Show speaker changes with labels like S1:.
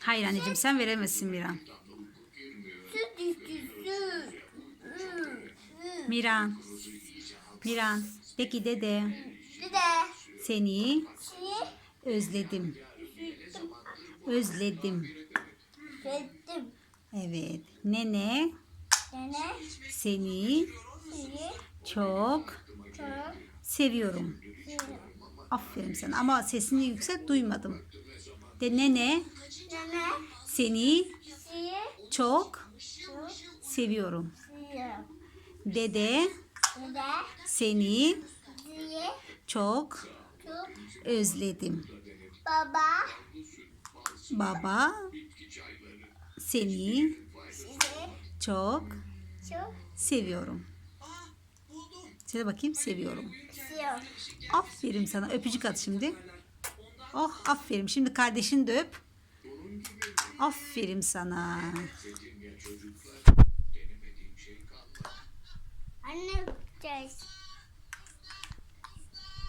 S1: Hayır anneciğim sen veremezsin Miran.
S2: Süt.
S1: Miran. Miran. Peki dede
S2: Dede.
S1: seni
S2: Seni
S1: özledim. Özledim.
S2: sevdim.
S1: Evet. Nene
S2: Nene
S1: seni
S2: seni
S1: çok seviyorum. Aferin sana ama sesini yüksek duymadım. De nene
S2: Nene
S1: seni
S2: seni
S1: çok seviyorum.
S2: seviyorum.
S1: Dede
S2: Dede
S1: seni
S2: seni
S1: çok
S2: çok
S1: özledim.
S2: baba
S1: Baba seni
S2: seni
S1: çok
S2: çok
S1: seviyorum. Söyle bakayım seviyorum.
S2: seviyorum.
S1: Aferin sana. Öpücük at şimdi. Oh aferin. Şimdi kardeşini de öp. Aferin sana.
S2: Anne.